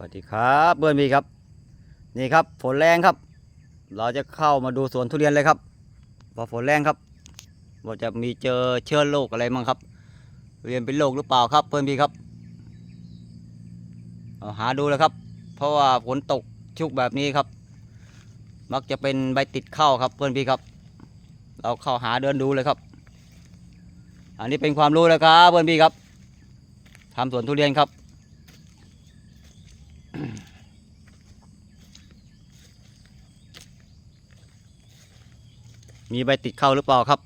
วัสดีครับเพื่อนพี่ครับ นี่ครับฝนแรงครับ เราจะเข้ามาดูสวนทุเรียนเลยครับว่าฝนแรงครับว่าจะมีเจอเชื้อโรคอะไรมั่งครับเรียนเป็นโรคหรือเปล่าครับ เพื่อนพี่ครับเอาหาดูเลยครับ เพราะว่าฝนตกชุกแบบนี้ครับ มักจะเป็นใบติดเข้าครับเพื่อนพี่ครับ เราเข้าหาเดินดูเลยครับ อันนี้เป็นความรู้เลยครับเพื่อนพี่ครับทำสวนทุเรียนครับ มีใบติดเข้าหรือเปล่าครับ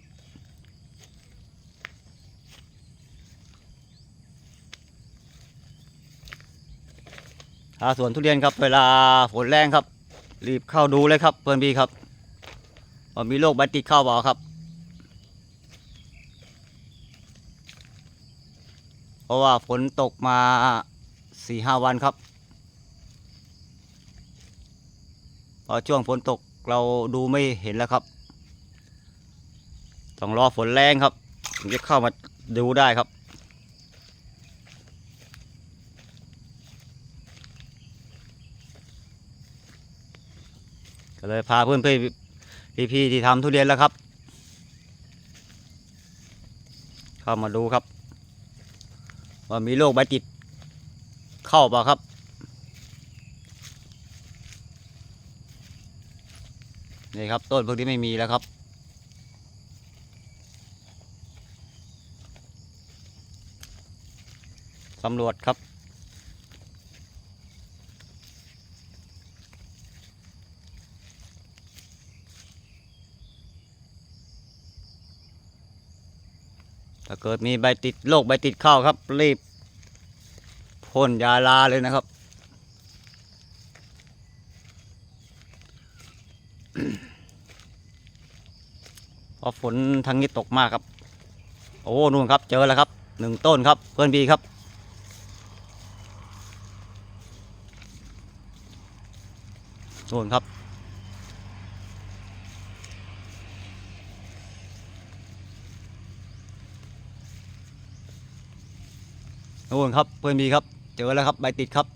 ถ้าสวนทุเรียนครับเวลาฝนแรงครับ รีบเข้าดูเลยครับเพื่อนพี่ครับว่ามีโรคใบติดเข้าเปล่าครับ เพราะว่าฝนตกมาสี่ห้าวันครับพอช่วงฝนตกเราดูไม่เห็นแล้วครับ ต้องรอฝนแรงครับถึงจะเข้ามาดูได้ครับ ก็เลยพาเพื่อนเพื่พี่ๆที่ทำทุเรียนแล้วครับ เข้ามาดูครับ ว่ามีโรคใบติดเข้าเปล่าครับนี่ครับต้นพวกนี้ไม่มีแล้วครับ สำรวจครับ ถ้าเกิดมีใบติดโรคใบติดเข้าครับ รีบพ่นยาลาเลยนะครับเพราะฝนทางนี้ตกมากครับ โอ้นู่นครับ เจอแล้วครับหนึ่งต้นครับ เพื่อนบีครับ นู่นครับนู่นครับเพื่อนบีครับ เจอแล้วครับใบติดครับ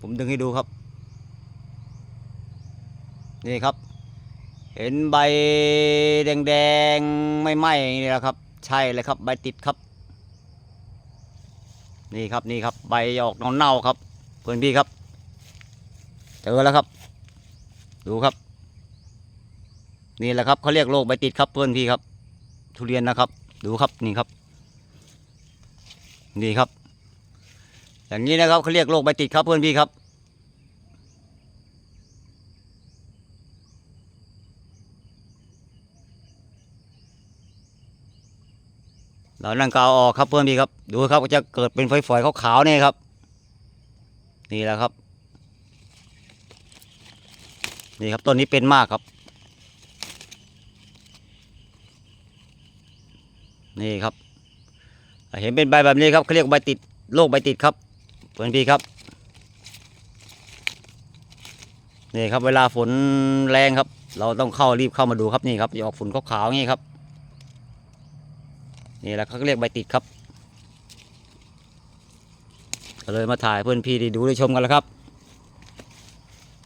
ผมดึงให้ดูครับ นี่ครับ เห็นใบแดงๆไม่ไหม้นี่แหละครับ ใช่เลยครับ ใบติดครับ นี่ครับนี่ครับ ใบออกเน่าๆครับ เพื่อนพี่ครับ เจอแล้วครับ ดูครับ นี่แหละครับเขาเรียกโรคใบติดครับเพื่อนพี่ครับ ทุเรียนนะครับ ดูครับนี่ครับ นี่ครับ อย่างนี้นะครับเขาเรียกโรคใบติดครับเพื่อนพี่ครับเรานั่งกาวออกครับเพื่อนพี่ครับ ดูครับจะเกิดเป็นฝอยๆขาวๆนี่ครับ นี่แหละครับ นี่ครับต้นนี้เป็นมากครับ นี่ครับ เห็นเป็นใบแบบนี้ครับเขาเรียกใบติดโรคใบติดครับเพื่อนพี่ครับนี่ครับเวลาฝนแรงครับ เราต้องเข้ารีบเข้ามาดูครับนี่ครับจะออกฝุ่นขาวๆอย่างนี้ครับนี่แหละเขาเรียกใบติดครับก็เลยมาถ่ายเพื่อนพี่ได้ดูได้ชมกันแล้วครับ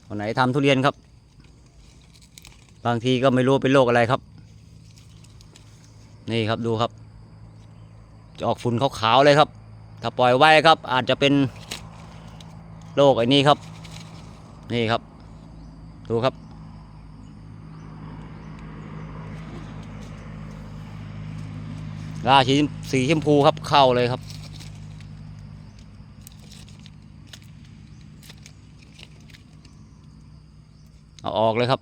คนไหนทำทุเรียนครับ บางทีก็ไม่รู้เป็นโรคอะไรครับ นี่ครับดูครับ จะออกฝุ่นขาวๆเลยครับ ถ้าปล่อยไว้ครับ อาจจะเป็นโรคไอ้นี้ครับ นี่ครับ ดูครับ ราสีสีชมพูครับเข้าเลยครับเอาออกเลยครับ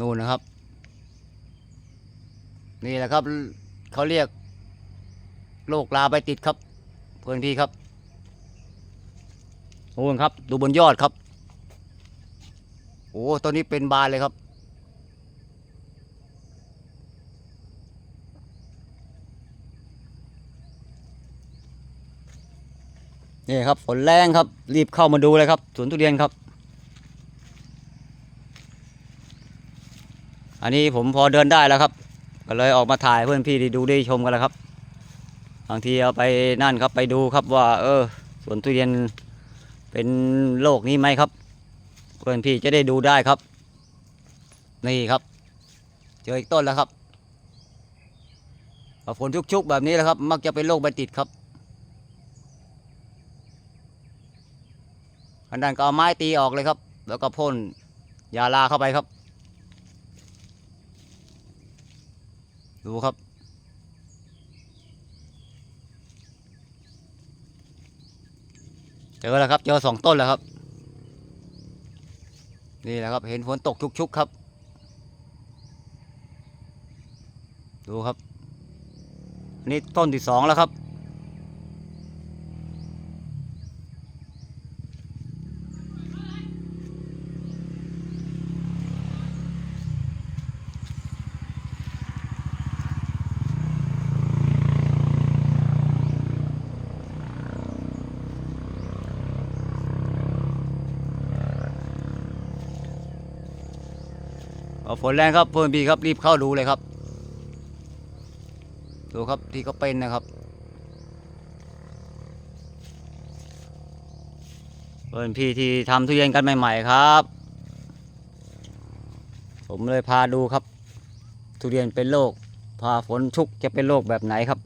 นู่นนะครับ นี่แหละครับเขาเรียกโรคลาใบติดครับ เพื่อนพี่ครับนู่นครับ ดูบนยอดครับ โอ้ตัวนี้เป็นบานเลยครับ นี่ครับฝนแรงครับ รีบเข้ามาดูเลยครับสวนทุเรียนครับ อันนี้ผมพอเดินได้แล้วครับ ก็เลยออกมาถ่ายเพื่อนพี่ได้ดูได้ชมกันแล้วครับ บางทีเอาไปนั่นครับไปดูครับว่า เออสวนทุเรียนเป็นโรคนี้ไหมครับ เพื่อนพี่จะได้ดูได้ครับ นี่ครับ เจออีกต้นแล้วครับฝนชุกๆแบบนี้แหละครับ มักจะเป็นโรคใบติดครับอันนั้นก็เอาไม้ตีออกเลยครับ แล้วก็พ่นยาลาเข้าไปครับ ดูครับ เจอแล้วครับ เจอสองต้นแล้วครับ นี่แหละครับ เห็นฝนตกชุกๆครับ ดูครับ นี่ต้นที่สองแล้วครับ ฝนแรงครับเพื่อนพี่ครับรีบเข้าดูเลยครับ ดูครับที่เขาเป็นนะครับเพื่อนพี่ที่ทำทุเรียนกันใหม่ ๆ ครับ ผมเลยพาดูครับ ทุเรียนเป็นโรคพาฝนชุกจะเป็นโรคแบบไหนครับ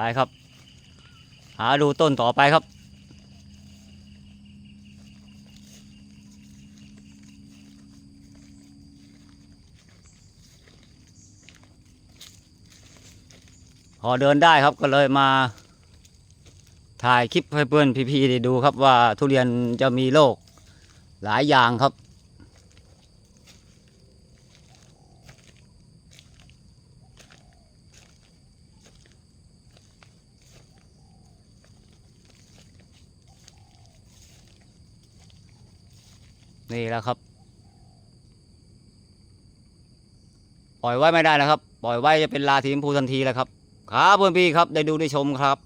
ไปครับ หาดูต้นต่อไปครับ พอเดินได้ครับก็เลยมา ถ่ายคลิปให้เพื่อนพี่ๆได้ดูครับว่าทุเรียนจะมีโรคหลายอย่างครับ นี่แหล้วครับ ปล่อยไว้ไม่ได้นะครับ ปล่อยไว้จะเป็นลาทีมพูทันทีแล้วครับครับเพื่อนพี่ครับได้ดูได้ชมครับ